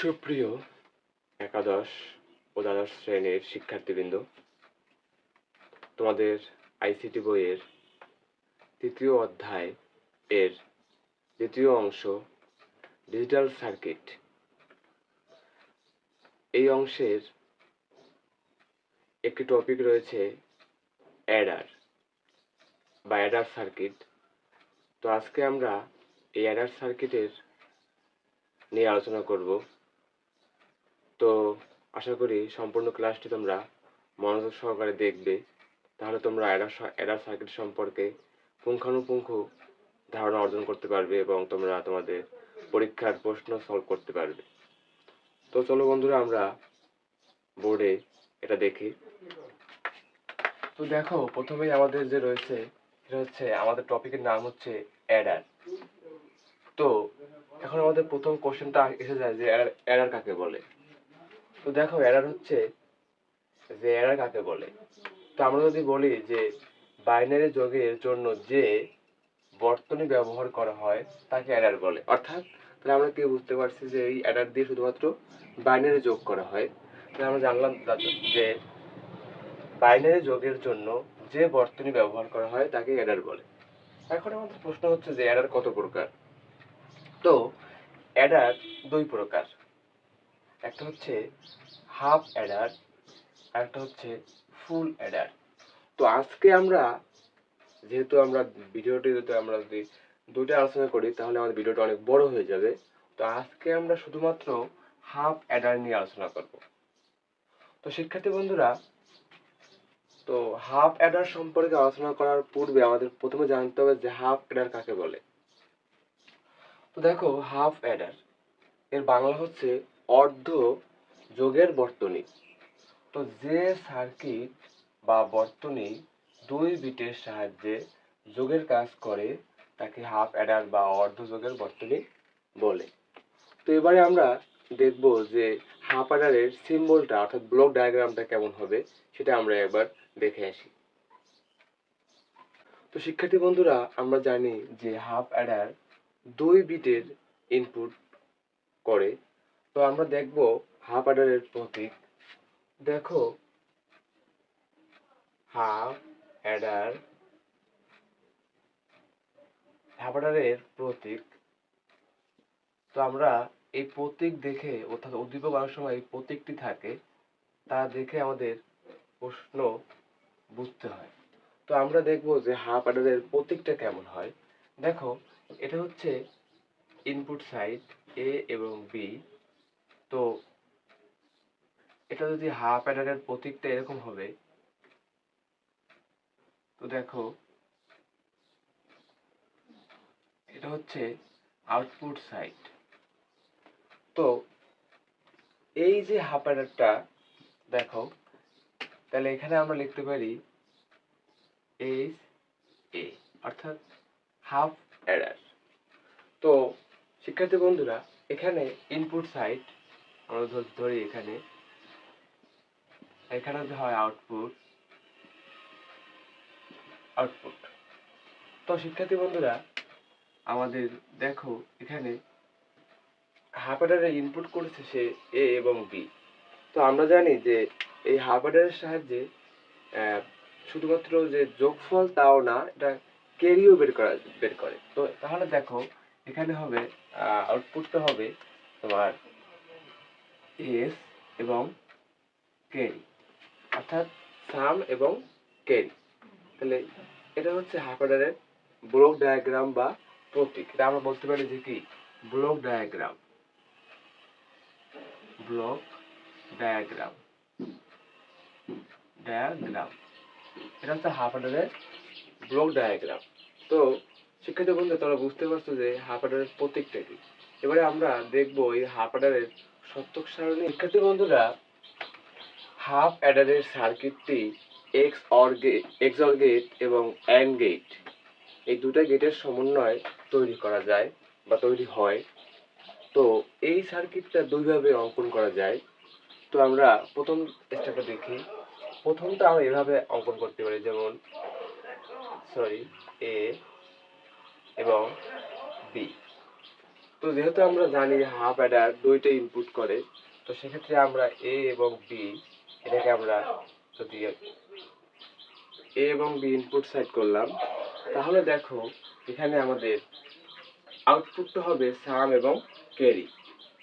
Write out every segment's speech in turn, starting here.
সুপ্রিয় একাদশ ও দ্বাদশ শ্রেণির শিক্ষার্থীবৃন্দ, তোমাদের আইসিটি বইয়ের তৃতীয় অধ্যায় এর দ্বিতীয় অংশ, ডিজিটাল সার্কিট। এই অংশের একটি টপিক রয়েছে অ্যাডার বা অ্যাডার সার্কিট। তো আজকে আমরা এই অ্যাডার সার্কিটের নিয়ে আলোচনা করব। তো আশা করি সম্পূর্ণ ক্লাসটি তোমরা মনোযোগ সহকারে দেখবে। তাহলে তোমরা অ্যাডার অ্যাডার সার্কিট সম্পর্কে পুঙ্খানুপুঙ্খ ধারণা অর্জন করতে পারবে এবং তোমরা তোমাদের পরীক্ষার প্রশ্ন সলভ করতে পারবে। তো চলো বন্ধুরা, আমরা বোর্ডে এটা দেখি। তো দেখো, প্রথমেই আমাদের যে রয়েছে, সেটা হচ্ছে আমাদের টপিকের নাম হচ্ছে অ্যাডার তো এখন আমাদের প্রথম কোশ্চেনটা এসে যায় যে এরার কাকে বলে? তো দেখো এরার হচ্ছে যে এরার কাকে বলে? তো আমরা যদি বলি যে বাইনারি যোগের জন্য যে বর্তনী ব্যবহার করা হয়, তাকে অ্যাডার বলে। অর্থাৎ তাহলে আমরা কি বুঝতে পারছি যে এই অ্যাডার দিয়ে শুধুমাত্র বাইনারি যোগ করা হয়? তাহলে আমরা জানলাম যে বাইনারি যোগের জন্য যে বর্তনী ব্যবহার করা হয়, তাকে অ্যাডার বলে। এখন আমাদের প্রশ্ন হচ্ছে যে অ্যাডার কত প্রকার? তো অ্যাডার দুই প্রকার। একটা হচ্ছে হাফ অ্যাডার একটা হচ্ছে ফুল অ্যাডার তো আজকে আমরা, যেহেতু আমরা ভিডিওটি যদি আমরা যদি দুটো আলোচনা করি, তাহলে আমাদের ভিডিওটা অনেক বড় হয়ে যাবে। তো আজকে আমরা শুধুমাত্র হাফ অ্যাডার নিয়ে আলোচনা করব। তো শিক্ষার্থী বন্ধুরা, তো হাফ অ্যাডার সম্পর্কে আলোচনা করার পূর্বে আমাদের প্রথমে জানতে হবে যে হাফ অ্যাডার কাকে বলে। তো দেখো হাফ অ্যাডার এর বাংলা হচ্ছে অর্ধ যোগের বর্তনী। তো যে সার্কিট বা বর্তনী দুই বিটের সাহায্যে যোগের কাজ করে, তাকে হাফ অ্যাডার বা অর্ধ যোগের বর্তনী বলে। তো এবারে আমরা দেখব যে হাফ অ্যাডারের সিম্বলটা অর্থাৎ ব্লক ডায়াগ্রামটা কেমন হবে, সেটা আমরা একবার দেখে আসি। তো শিক্ষার্থী বন্ধুরা, আমরা জানি যে হাফ অ্যাডার দুই বিটের ইনপুট করে। তো আমরা দেখব হাফ অ্যাডারের প্রতীক। দেখো। হাফ অ্যাডার হাফ অ্যাডারের প্রতীক। তো আমরা এই প্রতীক দেখে অর্থাৎ উদ্দীপক অনেক সময় এই প্রতীকটি থাকে, তা দেখে আমাদের প্রশ্ন বুঝতে হয়। তো আমরা দেখব যে হাফ অ্যাডারের প্রতীকটা কেমন হয়। দেখো, এটা হচ্ছে ইনপুট সাইড এ এবং বি এটা যদি হাফ অ্যাডারের প্রতীকটা এরকম হবে, তো দেখো, এটা হচ্ছে আউটপুট সাইড তো এই যে হাফ অ্যাডারটা দেখো, তাহলে এখানে আমরা লিখতে পারি এইচ এ অর্থাৎ হাফ অ্যাডার তো শিক্ষার্থী বন্ধুরা, এখানে ইনপুট সাইড আমরা ধরি এখানে এখানে যে হয় আউটপুট আউটপুট তো শিক্ষার্থী বন্ধুরা, আমাদের দেখো এখানে হাফ ইনপুট করেছে সে এ এবং বি তো আমরা জানি যে এই হাফ অ্যাডারের সাহায্যে শুধুমাত্র যে যোগফল তাও না, এটা কেরিও বের করা, বের করে। তো তাহলে দেখো, এখানে হবে আউটপুটটা হবে তোমার এস এবং কেরি অর্থাৎ সাম এবং কেরি তাহলে এটা হচ্ছে হাফ ব্লক ডায়াগ্রাম বা প্রতীক। এটা আমরা বলতে পারি যে কি? Block diagram. Block diagram. Diagram. এটা হচ্ছে হাফ অর্ডারের ব্লক ডায়াগ্রাম। তো শিক্ষিত বন্ধু, তোমরা বুঝতে পারছ যে হাফ প্রতীকটা কি? এবারে আমরা দেখব এই হাফ অর্ডারের সত্যক সারণী। শিক্ষার্থী বন্ধুরা হাফ অ্যাডারের সার্কিটটি x or gate x or gate এবং অ্যান্ড গেট এই দুটা গেটের সমন্বয় তৈরি করা যায় বা তৈরি হয়। তো এই সার্কিটটা দুইভাবে অঙ্কন করা যায়। তো আমরা প্রথম স্টেপটা দেখি। প্রথমটা আমরা এভাবে অঙ্কন করতে পারি, যেমন সরি এ এবং বি তো যেহেতু আমরা জানি হাফ অ্যাডার দুইটা ইনপুট করে, তো সেক্ষেত্রে আমরা এ এবং বি এটাকে আমরা যদি এ এবং বি ইনপুট সাইড করলাম, তাহলে দেখো এখানে আমাদের আউটপুটটা হবে সাম এবং ক্যারি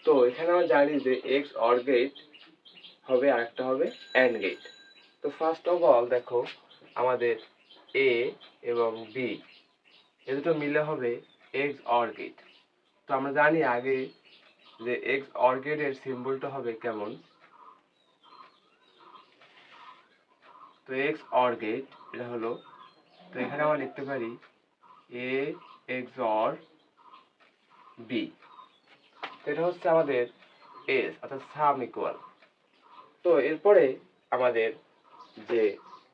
তো এখানে আমরা জানি যে এক্স অর গেট হবে আরেকটা হবে অ্যান্ড গেট তো ফার্স্ট অফ অল দেখো আমাদের এ এবং বি এ দুটো মিলে হবে এক্স অর গেট তো আমরা জানি আগে যে এক্স অর গেটের সিম্বলটা হবে কেমন? তো এক্স অর গেট, এটা হলো, তো এখানে আমরা লিখতে পারি এ, এক্স অর বি। তো এটা হচ্ছে আমাদের এস, অর্থাৎ সাম ইকুয়াল তো এরপরে আমাদের যে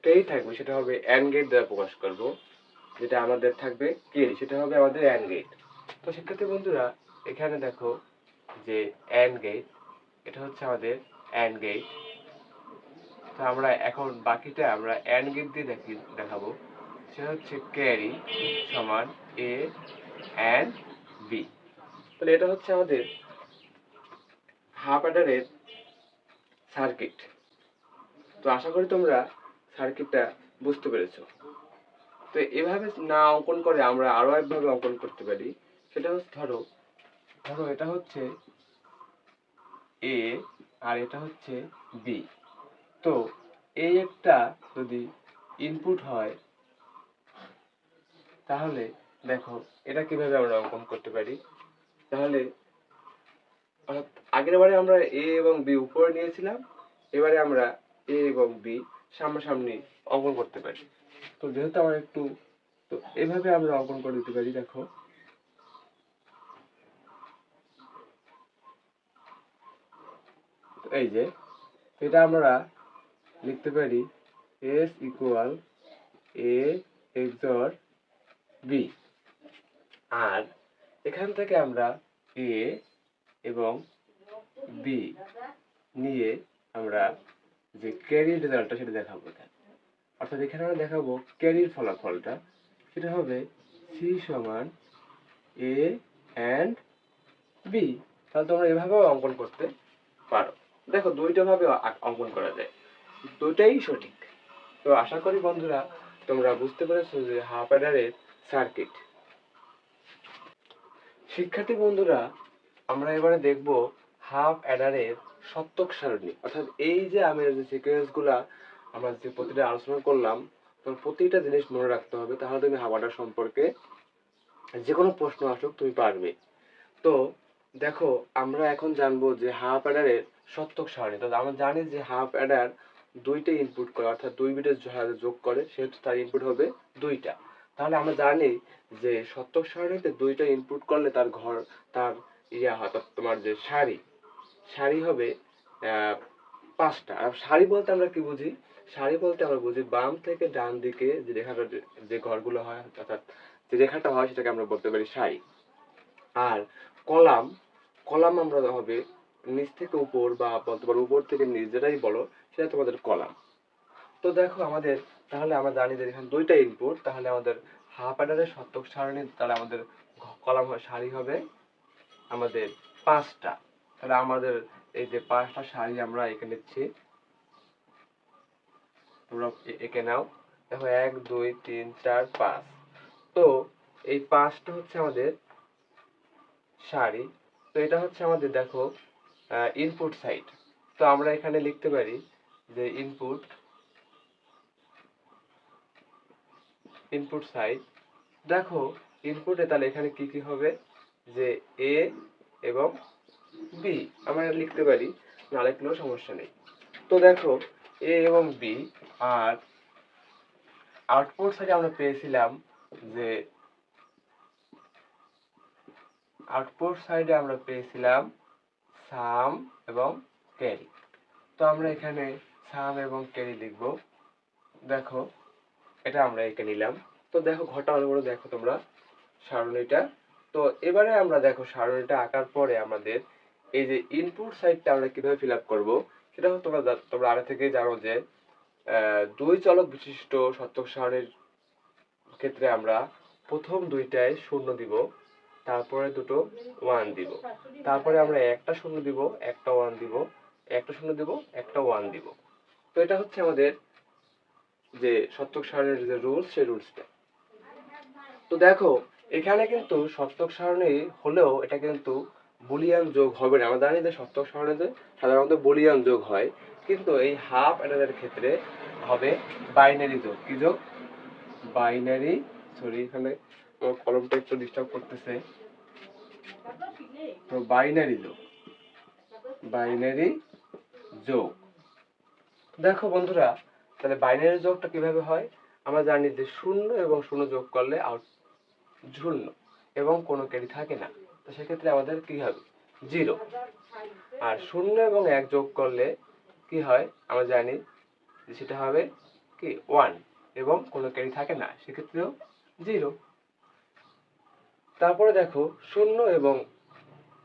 কেই থাকবে, সেটা হবে অ্যান্ড গেট দ্বারা প্রকাশ করব, যেটা আমাদের থাকবে কেরি সেটা হবে আমাদের অ্যান্ড গেট। তো শিক্ষার্থী বন্ধুরা, এখানে দেখো যে অ্যান্ড গেট, এটা হচ্ছে আমাদের অ্যান্ড গেট। তো আমরা এখন বাকিটা আমরা অ্যান্ড গেট দিয়ে দেখি, দেখাবো। সেটা হচ্ছে ক্যারি সমান এ অ্যান্ড বি তাহলে এটা হচ্ছে আমাদের হাফ অ্যাডারের সার্কিট তো আশা করি তোমরা সার্কিটটা বুঝতে পেরেছ। তো এভাবে না অঙ্কন করে আমরা আরও একভাবে অঙ্কন করতে পারি। সেটা হচ্ছে ধরো ধরো এটা হচ্ছে এ আর এটা হচ্ছে বি তো এই একটা যদি ইনপুট হয়, তাহলে দেখো এটা কীভাবে আমরা অঙ্কন করতে পারি? তাহলে আগের বারে আমরা এ এবং বি উপরে নিয়েছিলাম, এবারে আমরা এ এবং বি সামনাসামনি অঙ্কন করতে পারি। তো যেহেতু আমার একটু, তো এভাবে আমরা অঙ্কন করে দিতে পারি, দেখো। এই যে, এটা আমরা লিখতে পারি S equal A XOR B. আর এখান থেকে আমরা এ এবং বি নিয়ে আমরা যে ক্যারির রেজাল্টটা সেটা দেখাবো এখানে। অর্থাৎ এখানে আমরা দেখাবো ক্যারির ফলাফলটা। সেটা হবে সি সমান এ অ্যান্ড বি তাহলে তোমরা এভাবেও অঙ্কন করতে পারো। দেখো দুইটা ভাবে অঙ্কন করা যায়। দুটাই সঠিক। তো আশা করি বন্ধুরা, তোমরা বুঝতে পেরেছ যে হাফ অ্যাডারের সার্কিট শিক্ষার্থী বন্ধুরা, আমরা এবারে দেখব হাফ অ্যাডারের সত্যক সারণী। অর্থাৎ এই যে আমি যে সিকোয়েন্সগুলা আমরা যে প্রতিটা আলোচনা করলাম তো প্রতিটা জিনিস মনে রাখতে হবে, তাহলে তুমি হাফ অ্যাডার সম্পর্কে যে কোনো প্রশ্ন আসুক, তুমি পারবে। তো দেখো, আমরা এখন জানব যে হাফ অ্যাডারের সত্যক সারণী। তো আমরা জানি যে হাফ অ্যাডার দুইটা ইনপুট করে, অর্থাৎ দুই বিটের যোগ করে, সেহেতু তার ইনপুট হবে দুইটা। তাহলে আমরা জানি যে সত্যক সারণীতে দুইটা ইনপুট করলে তার ঘর, তার ইয়া হয় তোমার যে সারি সারি হবে পাঁচটা। আর সারি বলতে আমরা কি বুঝি? সারি বলতে আমরা বুঝি বাম থেকে ডান দিকে যে রেখাটা যে- যে ঘরগুলো হয়, অর্থাৎ যে রেখাটা হয়, সেটাকে আমরা বলতে পারি সারি। আর কলাম কলাম আমরা হবে নিচ থেকে উপর বা বলতে পারো উপর থেকে নিচ, যেটাই বলো সেটা তোমাদের কলাম। তো দেখো আমাদের, তাহলে আমরা জানি যে এখানে দুইটা ইনপুট তাহলে আমাদের হাফ অ্যাডারের শতক সারণী, তাহলে আমাদের কলাম সারি হবে আমাদের পাঁচটা। তাহলে আমাদের এই যে পাঁচটা সারি আমরা এঁকে নিচ্ছি। তোমরা এঁকে নাও। দেখো এক, দুই, তিন, চার, পাঁচ। তো এই পাঁচটা হচ্ছে আমাদের সারি। তো এটা হচ্ছে আমাদের, দেখো ইনপুট সাইড তো আমরা এখানে লিখতে পারি যে ইনপুট ইনপুট সাইড দেখো ইনপুটে তাহলে এখানে কি কি হবে? যে এ এবং বি আমরা লিখতে পারি না লিখলেও সমস্যা নেই। তো দেখো এ এবং বি আর আউটপুট সাইডে আমরা পেয়েছিলাম যে আউটপুট সাইডে আমরা পেয়েছিলাম সাম এবং ক্যারি তো আমরা এখানে সাম এবং ক্যারি লিখব। দেখো, এটা আমরা এঁকে নিলাম। তো দেখো ঘটা ভালো করে দেখো তোমরা, সারণীটা। তো এবারে আমরা দেখো, সারণীটা আঁকার পরে আমাদের এই যে ইনপুট সাইডটা আমরা কীভাবে ফিল আপ করব, সেটা তোমরা তোমরা আগে থেকেই জানো যে দুই চলক বিশিষ্ট সত্যক সারণীর ক্ষেত্রে আমরা প্রথম দুইটায় শূন্য দিব, তারপরে দুটো ওয়ান দিব। তারপরে আমরা একটা শূন্য দিব, একটা ওয়ান দিব, একটা শূন্য দিব, একটা ওয়ান দিব। তো এটা হচ্ছে আমাদের যে সত্যক সারণের যে রুলস, সেই রুলসটা। তো দেখো, এখানে কিন্তু সত্যক সারণী হলেও এটা কিন্তু বুলিয়ান যোগ হবে না। আমরা জানি যে সত্যক সারণীতে সাধারণত বুলিয়ান যোগ হয়, কিন্তু এই হাফ অ্যাডারের ক্ষেত্রে হবে বাইনারি যোগ। কি যোগ? বাইনারি সরি এখানে আমার কলমটা একটু ডিস্টার্ব করতেছে। তো বাইনারি যোগ। বাইনারি যোগ। দেখো বন্ধুরা, তাহলে বাইনারি যোগটা কীভাবে হয়? আমরা জানি যে শূন্য এবং শূন্য যোগ করলে আউট শূন্য এবং কোনো ক্যারি থাকে না। তো সেক্ষেত্রে আমাদের কি হবে? জিরো আর শূন্য এবং এক যোগ করলে কি হয়? আমরা জানি যে সেটা হবে কি? ওয়ান এবং কোনো ক্যারি থাকে না, সেক্ষেত্রেও জিরো তারপরে দেখো, শূন্য এবং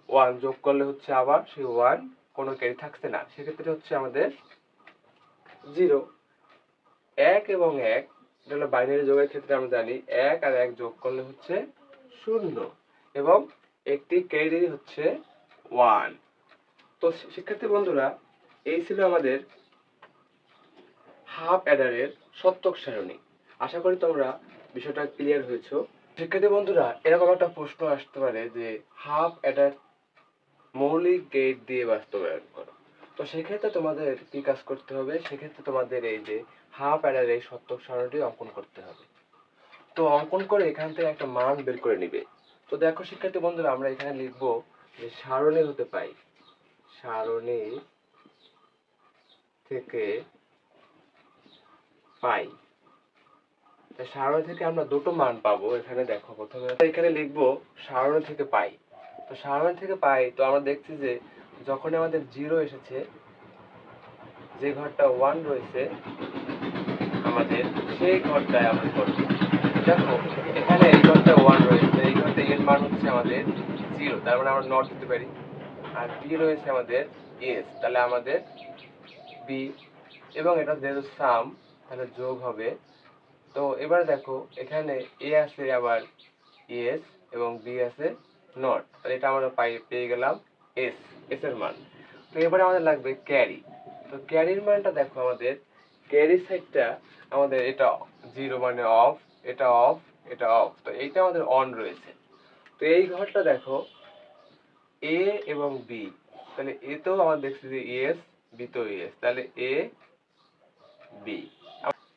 ওয়ান যোগ করলে হচ্ছে আবার সেই ওয়ান কোনো ক্যারি থাকছে না, সেক্ষেত্রে হচ্ছে আমাদের জিরো। এক এবং এক, এটা হলো বাইনারি যোগের ক্ষেত্রে আমরা জানি এক আর এক যোগ করলে হচ্ছে শূন্য এবং একটি ক্যারি হচ্ছে ওয়ান। তো শিক্ষার্থী বন্ধুরা, এই ছিল আমাদের হাফ অ্যাডারের সত্যক সারণী। আশা করি তোমরা বিষয়টা ক্লিয়ার হয়েছো। শিক্ষার্থী বন্ধুরা, এরকম একটা প্রশ্ন আসতে পারে যে হাফ অ্যাডার মৌলিক গেট দিয়ে বাস্তবায়ন করো। তো সেক্ষেত্রে তোমাদের কি কাজ করতে হবে? সেক্ষেত্রে তোমাদের এই যে হাফ অ্যাডার এই সত্যক সারণীটি অঙ্কন করতে হবে। তো অঙ্কন করে এখান থেকে একটা মান বের করে নিবে। তো দেখো শিক্ষার্থী বন্ধুরা, আমরা এখানে লিখব যে সারণী হতে পাই। সারণী থেকে পাই। সারণী থেকে আমরা দুটো মান পাবো এখানে দেখো প্রথমে। এখানে লিখব সারণী থেকে পাই। তো সারণী থেকে পাই, তো আমরা দেখছি যে যখন আমাদের জিরো এসেছে, যে ঘরটা ওয়ান রয়েছে, আমাদের সেই ঘরটায় আমরা করব দেখো, এখানে এই ঘরটা ওয়ান রয়েছে, এই ঘরটা এর মান হচ্ছে আমাদের জিরো তার মানে আমরা নট দিতে পারি। আর বি রয়েছে আমাদের এস তাহলে আমাদের বি এবং এটা যেহেতু সাম তাহলে যোগ হবে। তো এবার দেখো, এখানে এ আছে আবার এস এবং বি আছে নট তাহলে এটা আমরা পাই, পেয়ে গেলাম এস এস এর মান। তো এবারে আমাদের লাগবে ক্যারি তো ক্যারির মানটা দেখো আমাদের। ক্যারি সাইডটা আমাদের এটা জিরো মানে অফ এটা অফ এটা অফ তো এইটা আমাদের অন রয়েছে। তো এই ঘরটা দেখো এ এবং বি তাহলে এ তেও আমরা দেখছি যে এস বি তো এস তাহলে এ বি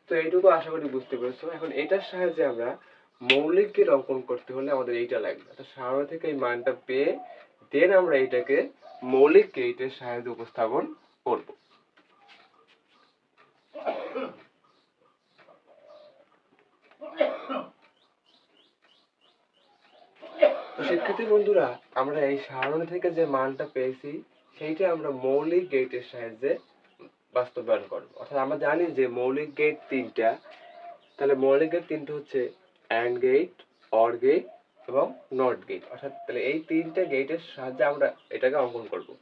তো এইটুকু আশা করি বুঝতে পেরেছ। এখন এটার সাহায্যে আমরা মৌলিক গেট অঙ্কন করতে হলে আমাদের এইটা লাগবে। তো সামনে থেকে এই মানটা পেয়ে দেন আমরা এইটাকে মৌলিক গেইটের সাহায্যে উপস্থাপন করব। শিক্ষার্থী বন্ধুরা, আমরা এই সারণী থেকে যে মানটা পেয়েছি, সেইটা আমরা মৌলিক গেটের সাহায্যে বাস্তবায়ন করব। অর্থাৎ আমরা জানি যে মৌলিক গেট তিনটা। তাহলে মৌলিক গেট তিনটা হচ্ছে অ্যান্ড গেট অর গেট এবং নট গেট অর্থাৎ তাহলে এই তিনটে গেটের সাহায্যে আমরা এটাকে অঙ্কন করব।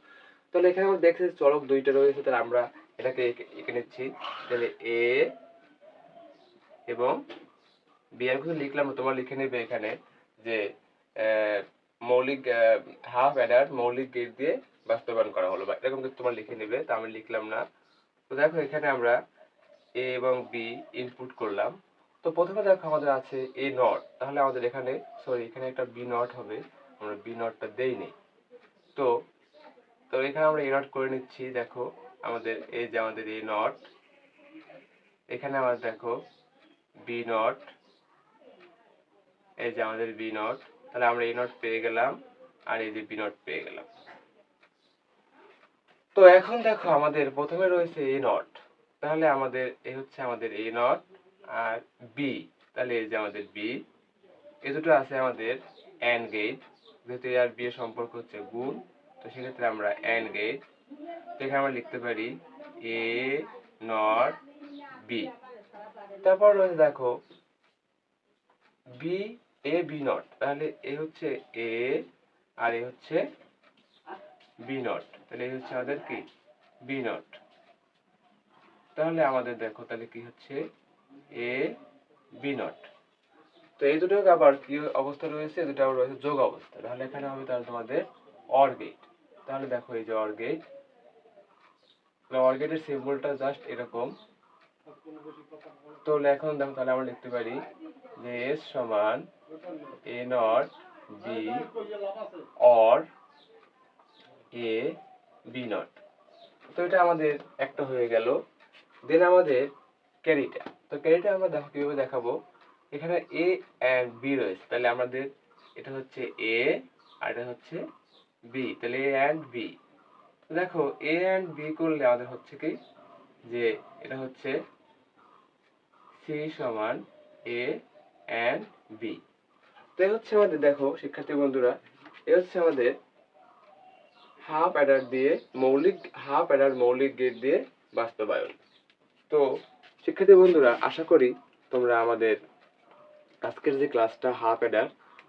তাহলে এখানে আমরা দেখছি চলক দুইটা রয়েছে, তাহলে আমরা এটাকে এঁকে- নিচ্ছি। তাহলে এ এবং বি আমি কিন্তু লিখলাম, তোমরা লিখে নেবে এখানে যে মৌলিক হাফ অ্যাডার মৌলিক গেট দিয়ে বাস্তবায়ন করা হলো। বা এরকম কিন্তু তোমরা লিখে নেবে, তা আমি লিখলাম না। তো দেখো এখানে আমরা এ এবং বি ইনপুট করলাম। তো প্রথমে দেখো আমাদের আছে এ নট তাহলে আমাদের এখানে সরি এখানে একটা বি নট হবে। আমরা বি নটটা দেইনি তো তো এখানে আমরা এ নট করে নিচ্ছি। দেখো, আমাদের এই যে আমাদের এ নট এখানে আমাদের দেখো বি নট এই যে আমাদের বি নট তাহলে আমরা এ নট পেয়ে গেলাম, আর এই যে বি নট পেয়ে গেলাম। তো এখন দেখো আমাদের প্রথমে রয়েছে এ নট তাহলে আমাদের এ হচ্ছে আমাদের এ নট আর বি তাহলে এই যে আমাদের বি এই দুটো আছে আমাদের অ্যান্ড গেট যেহেতু এ আর বি এর সম্পর্ক হচ্ছে গুণ, তো সেক্ষেত্রে আমরা অ্যান্ড গেট এখানে আমরা লিখতে পারি এ নট বি তারপর রয়েছে দেখো বি এ বি নট, তাহলে এ হচ্ছে এ আর এ হচ্ছে বি নট, তাহলে এই হচ্ছে আমাদের কি? B not. তাহলে আমাদের দেখো তাহলে কি হচ্ছে? এ বি নট তো এই দুটো আবার কি অবস্থা রয়েছে? দুটো আবার রয়েছে যোগ অবস্থা। তাহলে এখানে হবে তাহলে তোমাদের অর তাহলে দেখো এই যে অর গেট অর সিম্বলটা জাস্ট এরকম। তো এখন দেখো তাহলে আমরা লিখতে পারি যে এস সমান A not B or A B not তো এটা আমাদের একটা হয়ে গেল। দেন আমাদের ক্যারিটা তো ক্যারিটা আমরা দেখো কীভাবে দেখাবো? এখানে এ অ্যান্ড বি রয়েছে। তাহলে আমাদের এটা হচ্ছে এ আর এটা হচ্ছে বি তাহলে এ অ্যান্ড বি দেখো এ অ্যান্ড বি করলে আমাদের হচ্ছে কি? যে এটা হচ্ছে সি সমান এ অ্যান্ড বি তো এই হচ্ছে আমাদের, দেখো, শিক্ষার্থী বন্ধুরা, এ হচ্ছে আমাদের হাফ অ্যাডার দিয়ে মৌলিক, হাফ অ্যাডার মৌলিক গেট দিয়ে বাস্তবায়ন। তো শিক্ষার্থী বন্ধুরা, আশা করি তোমরা আমাদের আজকের যে ক্লাসটা হাফ অ্যাডার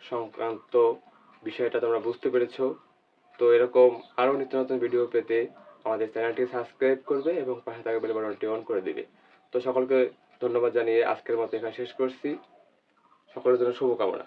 সংক্রান্ত বিষয়টা তোমরা বুঝতে পেরেছ। তো এরকম আরও নিত্য নতুন ভিডিও পেতে আমাদের চ্যানেলটি সাবস্ক্রাইব করবে এবং পাশে থাকা বেল বাটনটি অন করে দিবে। তো সকলকে ধন্যবাদ জানিয়ে আজকের মতো এখানে শেষ করছি। সকলের জন্য শুভকামনা।